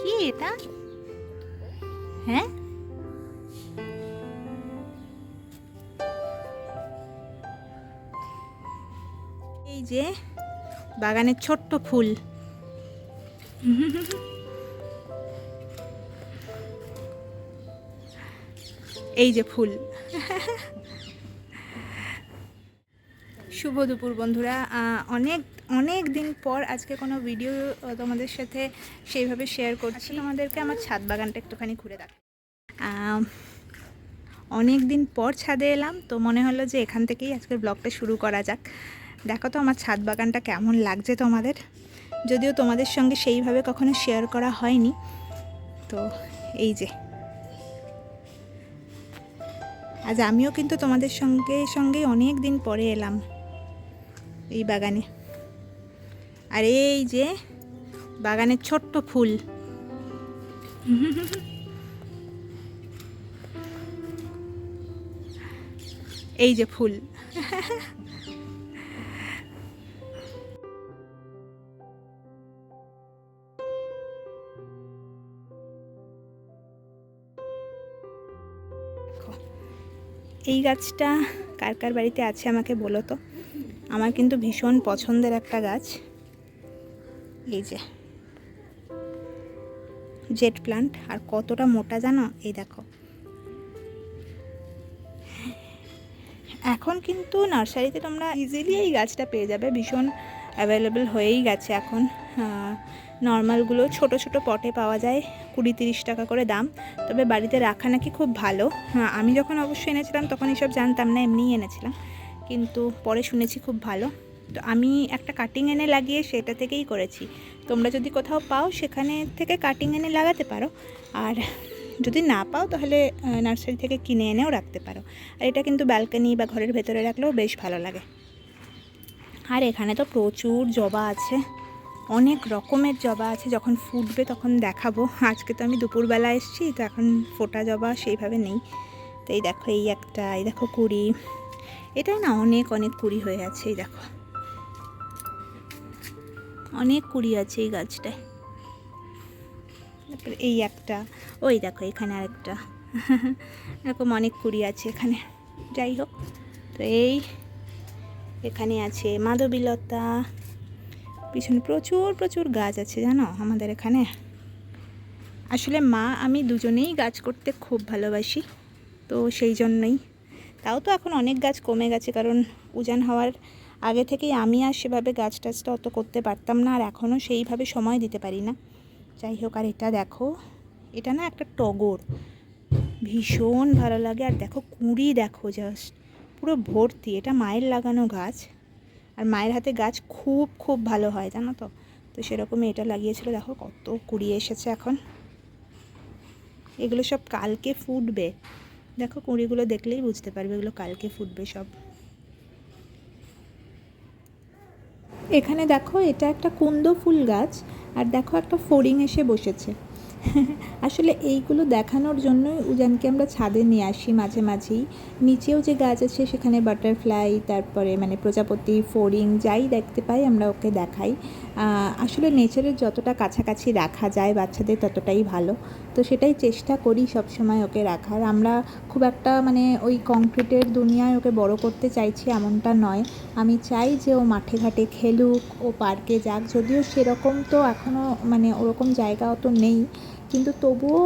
কি এটা? হ্যাঁ? এই যে বাগানের ছোট্ট ফুল। এই যে ফুল। শুভ দুপুর বন্ধুরা। অনেক অনেক দিন পর আজকে কোনো ভিডিও তোমাদের সাথে সেইভাবে শেয়ার করছি। তোমাদেরকে আমার ছাদ বাগানটা একটুখানি ঘুরে দেখ অনেক দিন পর ছাদে এলাম, তো মনে হলো যে এখান থেকেই আজকের ব্লগটা শুরু করা যাক। দেখো তো আমার ছাদ বাগানটা কেমন লাগছে তোমাদের। যদিও তোমাদের সঙ্গে সেইভাবে কখনো শেয়ার করা হয়নি। তো এই যে। আজ আমিও কিন্তু তোমাদের সঙ্গে সঙ্গে অনেক দিন পরে এলাম। এই বাগানে। আর এই যে বাগানের ছোট্ট ফুল। এই যে ফুল। এই গাছটা কার কার বাড়িতে আছে আমাকে বলো তো। আমার কিন্তু ভীষণ পছন্দের একটা গাছ। এই যে। জেট প্লান্ট আর কতটা মোটা জানো? এই দেখো। এখন কিন্তু নার্সারিতে তোমরা ইজিলি এই গাছটা পেয়ে যাবে। ভীষণ অ্যাভেলেবেল হয়েই গেছে এখন। নর্মালগুলো ছোট ছোট পটে পাওয়া যায় কুড়ি তিরিশ টাকা করে দাম। তবে বাড়িতে রাখা নাকি খুব ভালো। হ্যাঁ, আমি যখন অবশ্যই এনেছিলাম তখন এসব জানতাম না এমনিই এনেছিলাম। কিন্তু পরে শুনেছি খুব ভালো। তো আমি একটা কাটিং এনে লাগিয়ে সেটা থেকেই করেছি। তোমরা যদি কোথাও পাও সেখানে থেকে কাটিং এনে লাগাতে পারো। আর যদি না পাও তাহলে নার্সারি থেকে কিনে এনেও রাখতে পারো। আর এটা কিন্তু ব্যালকানি বা ঘরের ভেতরে রাখলেও বেশ ভালো লাগে। আর এখানে তো প্রচুর জবা আছে। অনেক রকমের জবা আছে। যখন ফুটবে তখন দেখাবো। আজকে তো আমি দুপুরবেলা এসেছি, তো এখন ফোটা জবা সেইভাবে নেই। তো এই দেখো, এই একটা, এই দেখো কুড়ি। এটাই না অনেক অনেক কুড়ি হয়ে আছে, এই দেখো। অনেক কুড়ি আছে এই গাছটায়। তারপরে এই একটা, ওই দেখো এখানে আরেকটা। এরকম অনেক কুড়ি আছে এখানে। যাই হোক, তো এই এখানে আছে মাধবীলতা। পিছনে প্রচুর প্রচুর গাছ আছে, জানো আমাদের এখানে। আসলে মা, আমি দুজনেই গাছ করতে খুব ভালোবাসি, তো সেই জন্যই। তাও তো এখন অনেক গাছ কমে গেছে, কারণ উজান হওয়ার আগে থেকেই আমি আর সেভাবে গাছ টাছটা অত করতে পারতাম না, আর এখনও সেইভাবে সময় দিতে পারি না। যাই হোক, আর এটা দেখো, এটা না একটা টগর। ভীষণ ভালো লাগে, আর দেখো কুঁড়ি দেখো জাস্ট পুরো ভর্তি। এটা মায়ের লাগানো গাছ, আর মায়ের হাতে গাছ খুব খুব ভালো হয়, জানো তো? তো সেরকমই এটা লাগিয়েছিল, দেখো কত কুড়ি এসেছে এখন। এগুলো সব কালকে ফুটবে। দেখো কুঁড়িগুলো দেখলেই বুঝতে পারবে এগুলো কালকে ফুটবে সব। এখানে দেখো এটা একটা কুন্দ ফুল গাছ, আর দেখো একটা ফড়িং এসে বসেছে। আসলে এইগুলো দেখানোর জন্যই উজানকে আমরা ছাদে নিয়ে আসি মাঝে মাঝেই। নিচেও যে গাছ আছে সেখানে বাটারফ্লাই তারপরে মানে প্রজাপতি, ফড়িং যাই দেখতে পাই আমরা ওকে দেখাই। আসলে নেচারের যতটা কাছাকাছি রাখা যায় বাচ্চাদের ততটাই ভালো। তো সেটাই চেষ্টা করি সবসময় ওকে রাখার। আমরা খুব একটা মানে ওই কংক্রিটের দুনিয়ায় ওকে বড় করতে চাইছি এমনটা নয়। আমি চাই যে ও মাঠে ঘাটে খেলুক, ও পার্কে যাক। যদিও সেরকম তো এখনও মানে ওরকম জায়গা অত নেই। কিন্তু তবুও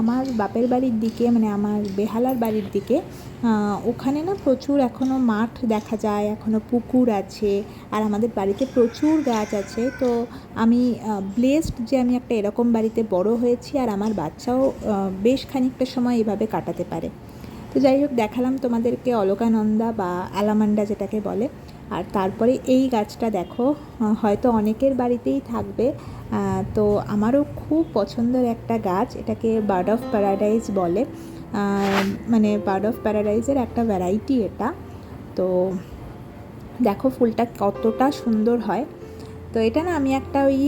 আমার বাপের বাড়ির দিকে মানে আমার বেহালার বাড়ির দিকে ওখানে না প্রচুর এখনও মাঠ দেখা যায় এখনও পুকুর আছে, আর আমাদের বাড়িতে প্রচুর গাছ আছে। তো আমি ব্লেসড যে আমি একটা এরকম বাড়িতে বড় হয়েছি, আর আমার বাচ্চাও বেশ খানিকটা সময় এভাবে কাটাতে পারে। তো যাই হোক, দেখালাম তোমাদেরকে অলকানন্দা বা অ্যালামান্ডা যেটাকে বলে। আর তারপরে এই গাছটা দেখো হয়তো অনেকের বাড়িতেই থাকবে। তো আমারও খুব পছন্দের একটা গাছ, এটাকে বার্ড অফ প্যারাডাইজ বলে। মানে বার্ড অফ প্যারাডাইজের একটা ভ্যারাইটি এটা। তো দেখো ফুলটা কতটা সুন্দর হয়। তো এটা না আমি একটা ওই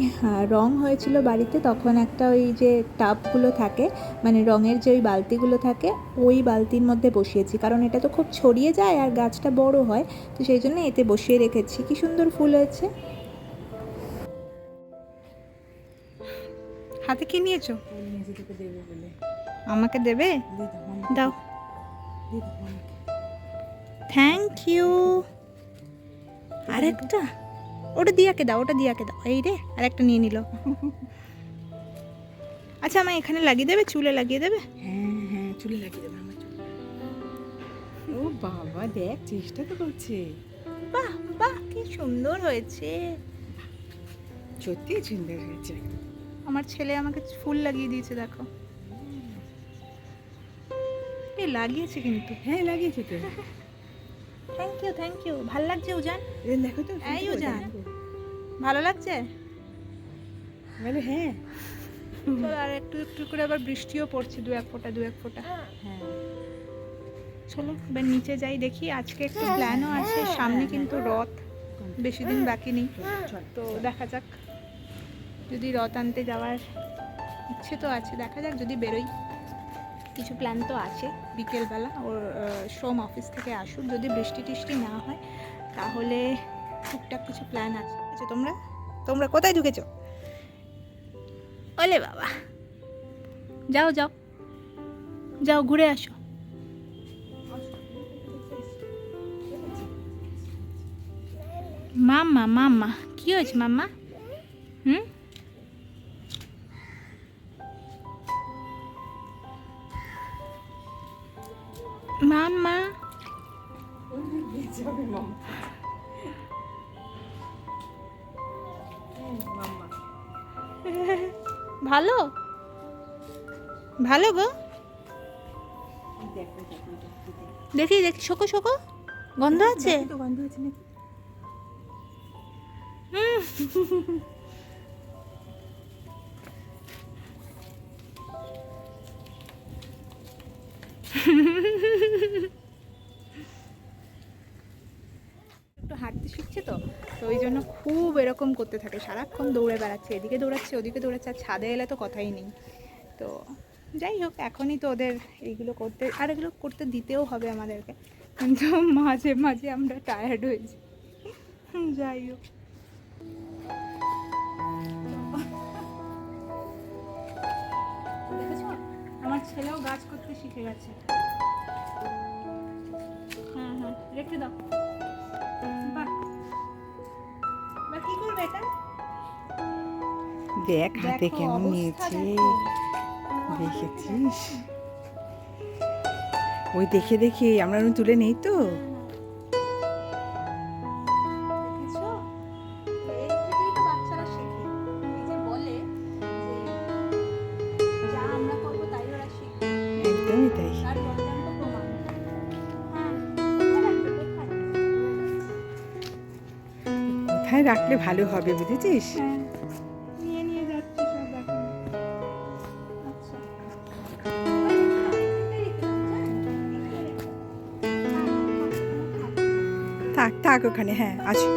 রং হয়েছিল বাড়িতে তখন একটা ওই যে টাবগুলো থাকে মানে রঙের যে ওই বালতিগুলো থাকে ওই বালতির মধ্যে বসিয়েছি। কারণ এটা তো খুব ছড়িয়ে যায় আর গাছটা বড় হয় তো সেই জন্য এতে বসিয়ে রেখেছি। কি সুন্দর ফুল হয়েছে। হাতে কি নিয়েছো? আমাকে দেবে? দাও। Thank you. আরেকটা? ওটা দিয়াকে দাও ওটা দিয়াকে দাও। এই রে আর একটা নিয়ে নিল। আচ্ছা আমায় এখানে লাগিয়ে দেবে? চুলে লাগিয়ে দেবে? হ্যাঁ হ্যাঁ চুলে লাগিয়ে দেবে আমার চুলে। ও বাবা দেখ চেষ্টা তো করছে। বাহ বাহ কি সুন্দর হয়েছে। সত্যি সুন্দর হয়েছে। আমার ছেলে আমাকে ফুল লাগিয়ে দিয়েছে দেখো। এ লাগিয়েছে কিন্তু। হ্যাঁ লাগিয়েছে তো। থ্যাংক ইউ থ্যাংক ইউ ভালো লাগছে উজান? দেখো তো এই উজান। ভালো লাগছে? বলে হ্যাঁ। চলো আর একটু একটু করে আবার বৃষ্টিও পড়ছে দু এক ফোঁটা দু এক ফোঁটা। হ্যাঁ। চলো এবার নিচে যাই দেখি। আজকে একটু প্ল্যানও আছে সামনে কিন্তু রথ। বেশি দিন বাকি নেই। তো দেখা যাক। যদি রথ আনতে যাওয়ার ইচ্ছে তো আছে দেখা যাক যদি বেরোই। কিছু প্ল্যান তো আছে। বিকেলবেলা ওর সোম অফিস থেকে আসুক, যদি বৃষ্টি টিষ্টি না হয়, তাহলে টুকটাক কিছু প্ল্যান আছে। আচ্ছা তোমরা? তোমরা কোথায় ঢুকেছো? ওলে বাবা। যাও যাও। যাও, ঘুরে আসো। মাম্মা মাম্মা, কি হয়েছে মাম্মা? হুম? ভালো? ভালো গো। দেখো দেখো শোকো শোকো। গন্ধ আছে? গন্ধ আছে নাকি? একটু হাঁটতে শিখছে তো তো ওই জন্য খুব এরকম করতে থাকে। সারাক্ষণ দৌড়ে বেড়াচ্ছে, এদিকে দৌড়াচ্ছে, ওদিকে দৌড়াচ্ছে, আর ছাদে এলে তো কথাই নেই। তো যাই হোক, এখনই তো ওদের এইগুলো করতে, আর এগুলো করতে দিতেও হবে আমাদেরকে। কিন্তু মাঝে মাঝে আমরা টায়ার্ড হয়েছি যাই। হোক। আমার ছেলেও গাছ করতে শিখে গেছে। হ্যাঁ হ্যাঁ রেখে দাও। দেখ হাতে কেমন নিয়েছে দেখেছিস? ওই দেখে দেখে আমরা তুলে নেই তো? তাই একদমই। হ্যাঁ? কোথায় রাখলে ভালো হবে বুঝেছিস? থাক, ওখানে হ্যাঁ আছো।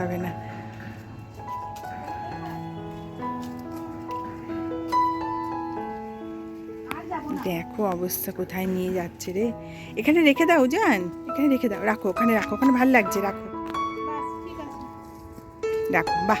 হবে না। দেখো অবস্থা কোথায় নিয়ে যাচ্ছে রে। এখানে রেখে দাও জান এখানে রেখে দাও। রাখো ওখানে রাখো ওখানে ভালো লাগছে রাখো। রাখো বাহ।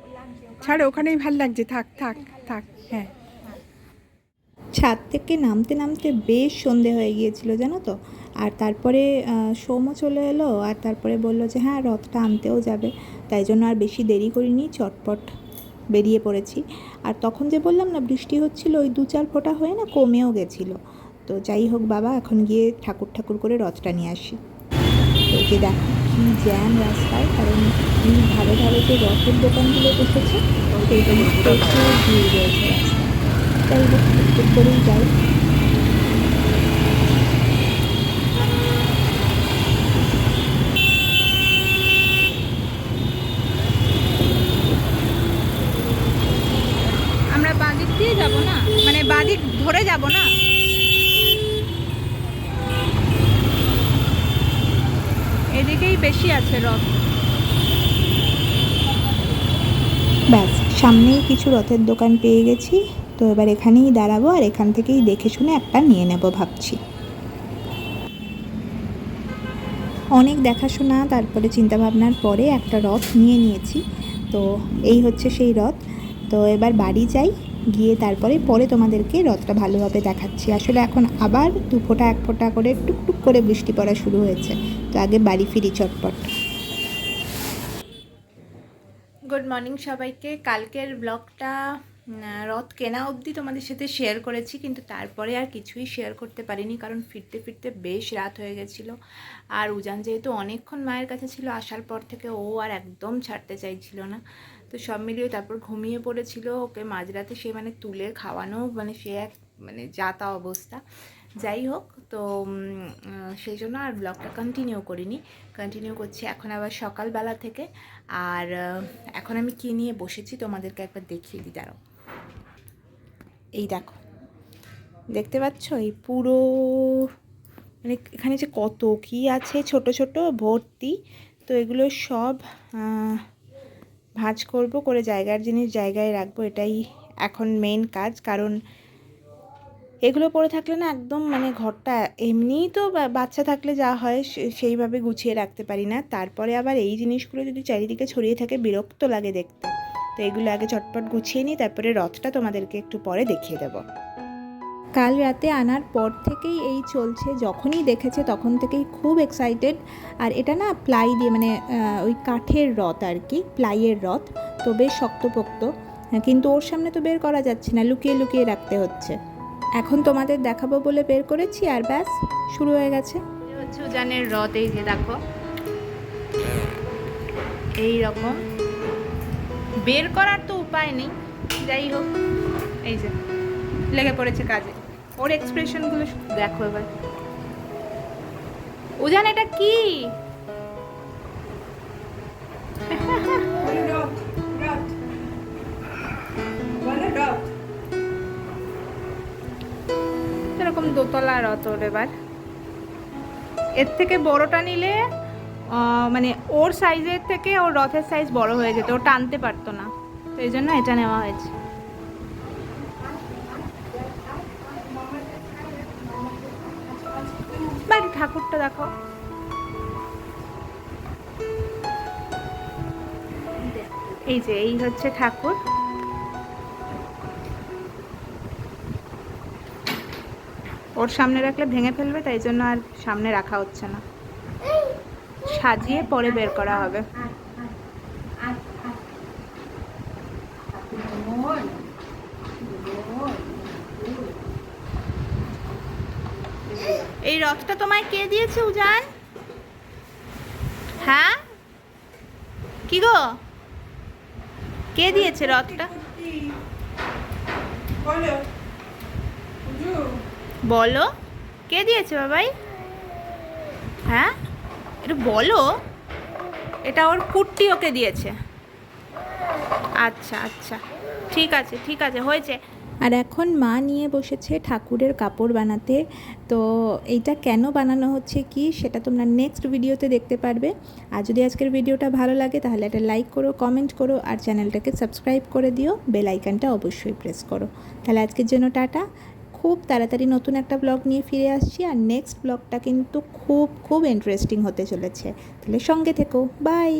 ছাড়ো, ওখানেই ভালো লাগছে। থাক থাক থাক হ্যাঁ। ছাদ থেকে নামতে নামতে বেশ সন্ধে হয়ে গিয়েছিল, জানো তো? আর তারপরে সোমও চলে এলো আর তারপরে বলল যে হ্যাঁ রথটা আনতেও যাবে। তাই জন্য আর বেশি দেরি করিনি, চটপট বেরিয়ে পড়েছি। আর তখন যে বললাম না, বৃষ্টি হচ্ছিল, ওই দু চার ফোঁটা হয়ে না কমেও গেছিল। তো যাই হোক বাবা, এখন গিয়ে ঠাকুর ঠাকুর করে রথটা নিয়ে আসি। এই যে দেখো। জ্যাম রাস্তায়, কারণ ধারে ধারে যে রথের দোকানগুলো বসেছে জন্য প্রচুর ভিড় রয়েছে তাই হোক টুকটুক করেই যাই। আমরা বাদিক দিয়ে যাব না? মানে বাঁদিক ধরে যাব না? এদিকেই বেশি আছে রথ। ব্যাস, সামনেই কিছু রথের দোকান পেয়ে গেছি। তো এবার এখানেই দাঁড়াবো আর এখান থেকেই দেখে শুনে একটা নিয়ে নেব ভাবছি। অনেক দেখাশোনা, তারপরে চিন্তাভাবনার পরে একটা রথ নিয়ে নিয়েছি। তো এই হচ্ছে সেই রথ। তো এবার বাড়ি যাই। গিয়ে তারপরে পরে তোমাদেরকে রথটা ভালোভাবে দেখাচ্ছি। আসলে এখন আবার দু ফোঁটা, এক ফোঁটা করে টুকটুক করে বৃষ্টি পড়া শুরু হয়েছে। তো আগে বাড়ি ফিরি চটপট। গুড মর্নিং সবাইকে। কালকের ব্লগটা রথ কেনা অবধি তোমাদের সাথে শেয়ার করেছি, কিন্তু তারপরে আর কিছুই শেয়ার করতে পারিনি, কারণ ফিরতে ফিরতে বেশ রাত হয়ে গেছিল। আর উজান যেহেতু অনেকক্ষণ মায়ের কাছে ছিল, আসার পর থেকে ও আর একদম ছাড়তে চাইছিল না। তো সব মিলিয়ে তারপর ঘুমিয়ে পড়েছিল ওকে মাঝরাতে সে মানে তুলে খাওয়ানো মানে সে এক মানে যা তা অবস্থা। যাই হোক, তো সেই জন্য আর ব্লগটা কন্টিনিউ করিনি। কন্টিনিউ করছি এখন আবার সকালবেলা থেকে। আর এখন আমি কী নিয়ে বসেছি তোমাদেরকে একবার দেখিয়ে দিই, দাঁড়াও। এই দেখো। দেখতে পাচ্ছ? এই পুরো মানে এখানে যে কত কি আছে, ছোট ছোট ভর্তি। তো এগুলো সব ভাঁজ করব, করে জায়গার জিনিস জায়গায় রাখব, এটাই এখন মেন কাজ। কারণ এগুলো পড়ে থাকলে না একদম মানে ঘরটা এমনিই তো বাচ্চা থাকলে যা হয় সেইভাবে গুছিয়ে রাখতে পারি না। তারপরে আবার এই জিনিসগুলো যদি চারিদিকে ছড়িয়ে থাকে, বিরক্ত লাগে দেখতে। তো এগুলো আগে চটপট গুছিয়ে নিই, তারপরে রথটা তোমাদেরকে একটু পরে দেখিয়ে দেবো। কাল রাতে আনার পর থেকেই এই চলছে। যখনই দেখেছে তখন থেকেই খুব এক্সাইটেড আর এটা না প্লাই দিয়ে মানে ওই কাঠের রথ আর কি, প্লাইয়ের রথ। তো বেশ শক্তপোক্ত। কিন্তু ওর সামনে তো বের করা যাচ্ছে না, লুকিয়ে লুকিয়ে রাখতে হচ্ছে। এখন তোমাদের দেখাবো বলে বের করেছি আর ব্যাস, শুরু হয়ে গেছে। হচ্ছে উজানের রথ, এই যে দেখো। এই রকম। বের করার তো উপায় নেই। যাই হোক, এই যে, লেগে পড়েছে কাজে। ওর এক্সপ্রেশনগুলো দেখো এবার। উজান এটা কি? এরকম দোতলা রথ ওর এবার। এর থেকে বড়টা নিলে মানে ওর সাইজের থেকে ওর রথের সাইজ বড় হয়ে যেত ও টানতে পারতো না। তো এই জন্য এটা নেওয়া হয়েছে। বাড়ি ঠাকুরটা দেখো এই যে, এই হচ্ছে ঠাকুর। ওর সামনে রাখলে ভেঙে ফেলবে, তাই জন্য আর সামনে রাখা হচ্ছে না। সাজিয়ে পরে বের করা হবে। এই রথটা তোমায় কে দিয়েছে উজান? হ্যাঁ? কি গো? কে দিয়েছে রথটা? বলো। কে দিয়েছে বাবাই? হ্যাঁ? একটু বলো। এটা ওর কুট্টি ওকে দিয়েছে। আচ্ছা আচ্ছা। ঠিক আছে ঠিক আছে হয়েছে। আর এখন মা নিয়ে বসেছে ঠাকুরের কাপড় বানাতে। তো এইটা কেন বানানো হচ্ছে কি সেটা তোমরা নেক্সট ভিডিওতে দেখতে পারবে। আর যদি আজকের ভিডিওটা ভালো লাগে তাহলে একটা লাইক করো কমেন্ট করো আর চ্যানেলটাকে সাবস্ক্রাইব করে দিও। বেল আইকনটা অবশ্যই প্রেস করো। তাহলে আজকের জন্য টাটা। খুব তাড়াতাড়ি নতুন একটা ব্লগ নিয়ে ফিরে আসছি আর নেক্সট ব্লগটা কিন্তু খুব খুব ইন্টারেস্টিং হতে চলেছে। তাহলে সঙ্গে থেকো। বাই